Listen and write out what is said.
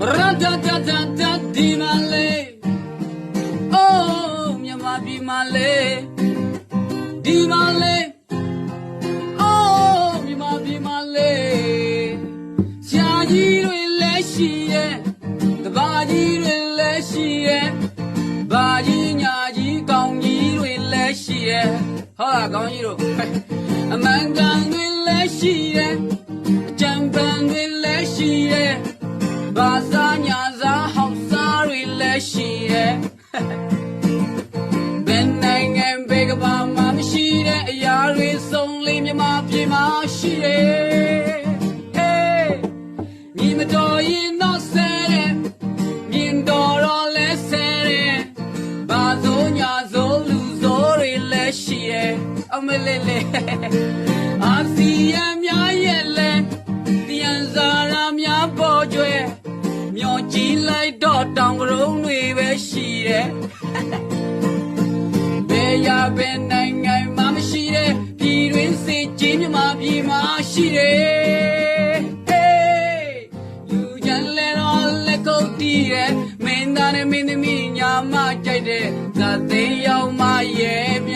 ဘရဒဒဒဒဒီမလေးအိုးမြန်မာပြည်မလေးဒီမလေးအိုးမြန်မာပြည်မလေးဆရာကြီးတွေလည်းရှိရဲ့တပါကြီးတွေလည်းရှိရဲ့ဘာကြီးညာကြီးကောင်းကြီးတွေလည်းရှိရဲ့ဟုတ်လားကောင်းကြီးတို့အမှန်ကန်တွေလည်းရှိရဲ့အကြံပန်တွေလည်းရှိရဲ့ ဘာသာညာစာဟောက်စားတွေလည်းရှိရဲ့ဘယ်နိုင်ငံဘယ်ကဘာမှမရှိတဲ့အရာတွေစုံလင်မြမပြေမှာရှိတယ်ဟေးညီမတော်ရင်တော့ဆဲတယ်မြင်တော်တော့လဲဆဲတယ်ဘာသောညာသောလူသောတွေလည်းရှိရဲ့အမလေးလေးအာစီယံ ရုံးတွေပဲရှိတယ်ဘယ်ရဘယ်နိုင်ငံမှမရှိတဲ့ပြည်တွင်းစစ်ကြီးမြမပြည်မှာရှိတယ်ဟေးလူချမ်းလဲတော့လက်ကုပ်တီးတယ်မင်းသားနဲ့မင်းသမီးညာမကြိုက်တဲ့ဇာသိမ်းရောက်မှရဲ့မြရောက်လာတယ်ခေါင်းရော